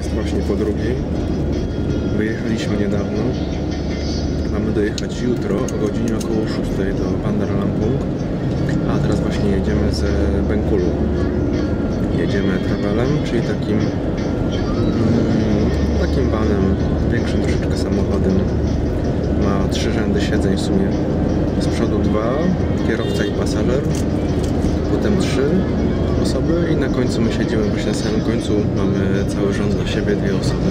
Jest właśnie po drugiej. Wyjechaliśmy niedawno. Mamy dojechać jutro o godzinie około 6 do Bandar Lampung. A teraz właśnie jedziemy z Benkulu. Jedziemy travelem, czyli takim mm, takim vanem, większym troszeczkę samochodem. Ma trzy rzędy siedzeń w sumie. Z przodu dwa, kierowca i pasażer. Potem trzy osoby i na końcu my siedzimy właśnie na samym końcu. Mamy cały rząd dla siebie, dwie osoby.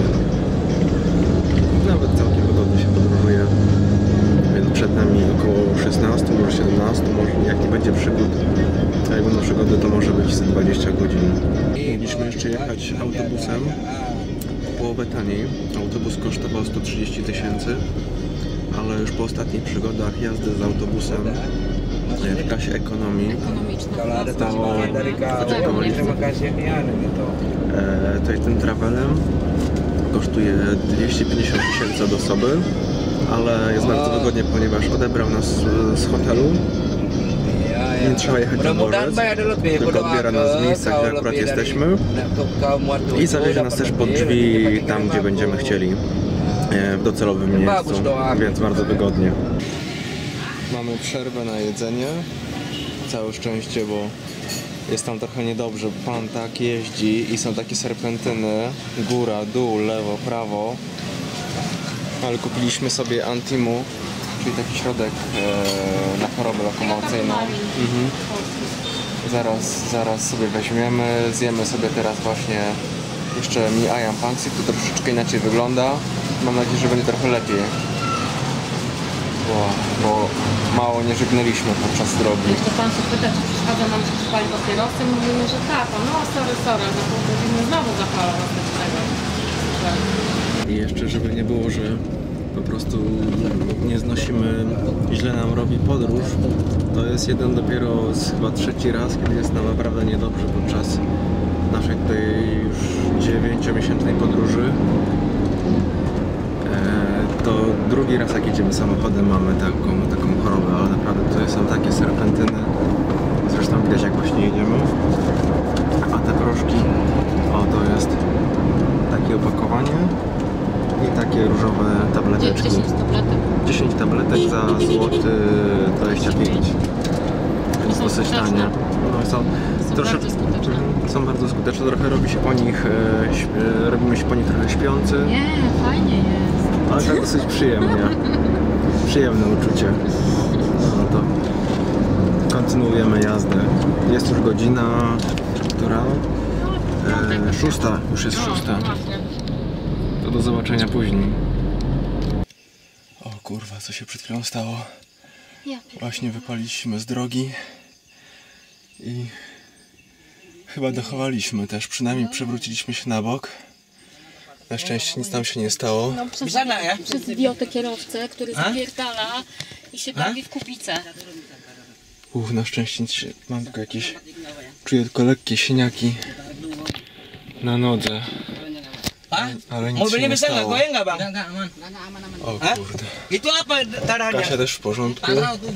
Nawet całkiem wygodnie się podróżuje. Więc przed nami około 16, może 17, może jak nie będzie przygód. Jak będą przygody, to może być z 20 godzin. Mogliśmy jeszcze jechać autobusem połowę taniej. Autobus kosztował 130 tysięcy, ale już po ostatnich przygodach jazdy z autobusem w klasie ekonomii Mian gitu. E, to jest tym travelem kosztuje 250 tysięcy od osoby, ale jest bardzo wygodnie, ponieważ odebrał nas z hotelu. Nie trzeba jechać na Mudah-mudahan dworzec, tylko odbiera nas w miejscach, kau gdzie akurat jesteśmy. I zawiezie nas też pod drzwi tam, gdzie będziemy chcieli, e, w docelowym miejscu, więc bardzo wygodnie. Mamy przerwę na jedzenie. Całe szczęście, bo jest tam trochę niedobrze. Pan tak jeździ i są takie serpentyny. Góra, dół, lewo, prawo. Ale kupiliśmy sobie Antimu, czyli taki środek e, na chorobę lokomocyjną. Mhm. Zaraz, zaraz sobie weźmiemy, zjemy sobie teraz właśnie jeszcze mi Ayam Pangsy, to troszeczkę inaczej wygląda. Mam nadzieję, że będzie trochę lepiej. Bo, bo mało nie żegnaliśmy podczas drogi. Jeszcze pan się pyta, czy przeszkadza nam się przypalić papierosy. Mówimy, że tak. A No sorry, sorry, za pół godziny znowu zapala następnego. I jeszcze, żeby nie było, że po prostu nie znosimy, źle nam robi podróż, to jest jeden dopiero z chyba trzeci raz, kiedy jest nam naprawdę niedobrze podczas naszej tutaj już 9-miesięcznej podróży. E, To drugi raz jak jedziemy samochodem mamy taką, taką chorobę, ale naprawdę tutaj są takie serpentyny. Zresztą widać jak właśnie jedziemy. A te proszki, o to jest takie opakowanie i takie różowe tableteczki. 10 tabletek. 10 tabletek za złoty 25. Więc dosyć tanie. No, są, Są troszeczkę, bardzo skuteczne. są bardzo skuteczne. Trochę robi się po nich, e, śp, e, robimy się po nich trochę śpiący, Nie, fajnie jest. Ale tak dosyć przyjemnie. Przyjemne uczucie. No to kontynuujemy jazdę. Jest już godzina, która? E, szósta, już jest szósta. To do zobaczenia później. O kurwa, co się przed chwilą stało? Właśnie wypaliśmy z drogi i chyba dochowaliśmy też, przynajmniej przewróciliśmy się na bok. Na szczęście nic nam się nie stało. No, przez, przez idiotę kierowcę, który zapierdala i się bawi w kubicę. Uff, na szczęście nic się, mam tylko jakieś, czuję tylko lekkie siniaki na nodze, ale nic się nie stało. O kurde. Itu apa darahnya? Kasia też w porządku,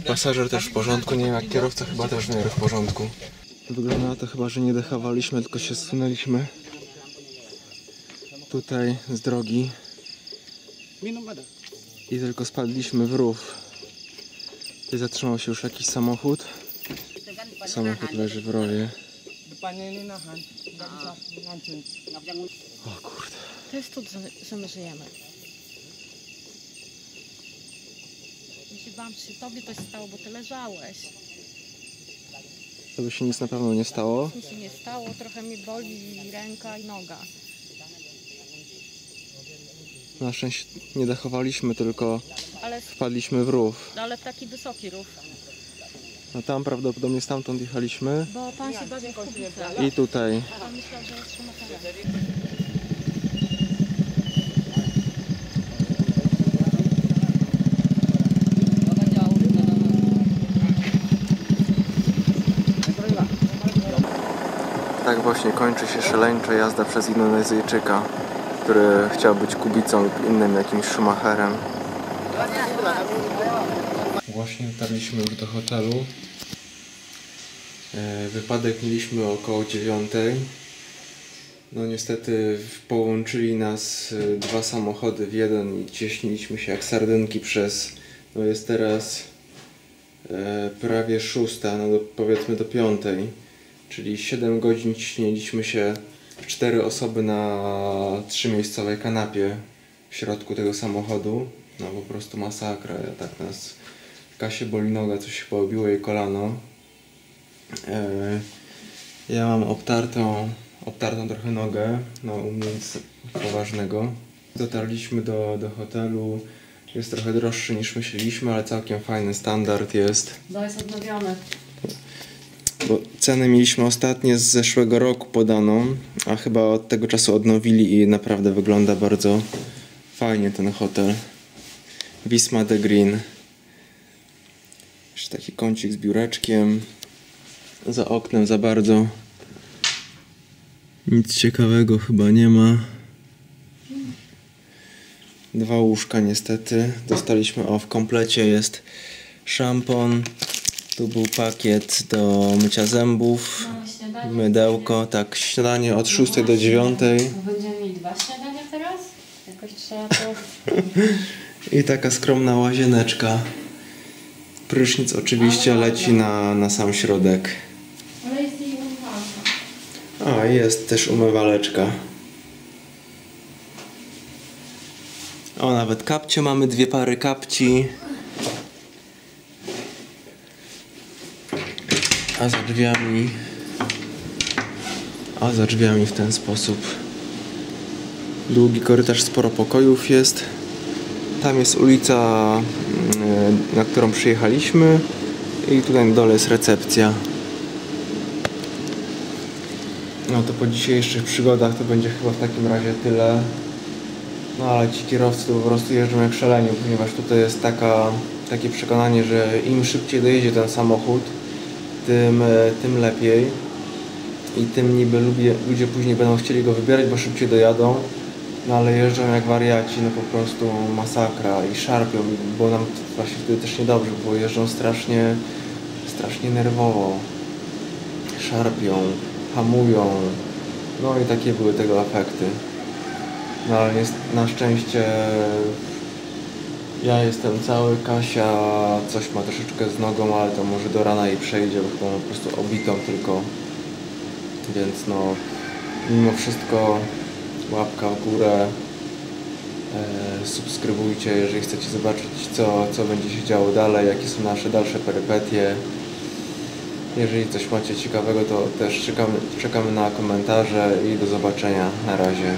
pasażer też w porządku, nie wiem jak kierowca chyba też w miarę w porządku. Wygląda na to chyba, że nie dechawaliśmy, tylko się zsunęliśmy tutaj z drogi i tylko spadliśmy w rów. Tutaj zatrzymał się już jakiś samochód. Samochód leży w rowie. O kurde. To jest cud, że, że my żyjemy. Ja się bałam, czy tobie coś stało, bo ty leżałeś. To by się nic na pewno nie stało. Nic mi się nie stało, trochę mi boli ręka i noga. Na szczęście nie dechowaliśmy, tylko Ale, wpadliśmy w rów. ale w taki wysoki rów. No tam prawdopodobnie stamtąd jechaliśmy Bo pan się bawi w i tutaj. Pan myślał, że jest szumatelem. Tak właśnie kończy się szaleńcza jazda przez Indonezyjczyka, który chciał być Kubicą lub innym jakimś Schumacherem. Właśnie dotarliśmy już do hotelu. E, Wypadek mieliśmy około dziewiątej. No niestety połączyli nas y, dwa samochody w jeden i cieśniliśmy się jak sardynki przez, no jest teraz e, prawie szósta, no do, powiedzmy do piątej, czyli 7 godzin ciśnieliśmy się cztery osoby na trzymiejscowej kanapie w środku tego samochodu. No po prostu masakra, ja tak nas kasie boli noga, coś się poobiło jej kolano. E, ja mam obtartą, obtartą trochę nogę, no u mnie nic poważnego. Dotarliśmy do, do hotelu, jest trochę droższy niż myśleliśmy, ale całkiem fajny standard jest. No jest odnowiony. Bo cenę mieliśmy ostatnie z zeszłego roku podaną, a chyba od tego czasu odnowili i naprawdę wygląda bardzo fajnie ten hotel. Wisma de Green. Jeszcze taki kącik z biureczkiem. Za oknem za bardzo. Nic ciekawego chyba nie ma. Dwa łóżka niestety. Dostaliśmy, o w komplecie jest szampon. Tu był pakiet do mycia zębów. Śniadanie. Mydełko, tak, śniadanie od 6 do 9 Będziemy mieli dwa śniadania teraz? Jakoś trzeba to... i taka skromna łazieneczka. Prysznic oczywiście leci na, na sam środek. Ale jest jej umywalka. A, jest też umywaleczka. O, nawet kapcie mamy, dwie pary kapci. A za drzwiami... A za drzwiami w ten sposób. Długi korytarz, sporo pokojów jest. Tam jest ulica, mm, na którą przyjechaliśmy. I tutaj na dole jest recepcja. No to po dzisiejszych przygodach to będzie chyba w takim razie tyle. No ale ci kierowcy po prostu jeżdżą jak szaleni, ponieważ tutaj jest taka, takie przekonanie, że im szybciej dojedzie ten samochód, tym, e, tym lepiej. I tym niby ludzie, ludzie później będą chcieli go wybierać, bo szybciej dojadą. No ale jeżdżą jak wariaci, no po prostu masakra i szarpią, bo nam właśnie wtedy też niedobrze, bo jeżdżą strasznie, strasznie nerwowo szarpią, hamują. No i takie były tego efekty. No ale jest, na szczęście ja jestem cały, Kasia coś ma troszeczkę z nogą, ale to może do rana jej przejdzie, bo po prostu obitą tylko. Więc no, mimo wszystko łapka w górę. E, subskrybujcie, jeżeli chcecie zobaczyć co, co będzie się działo dalej, jakie są nasze dalsze perypetie. Jeżeli coś macie ciekawego, to też czekamy, czekamy na komentarze i do zobaczenia. Na razie.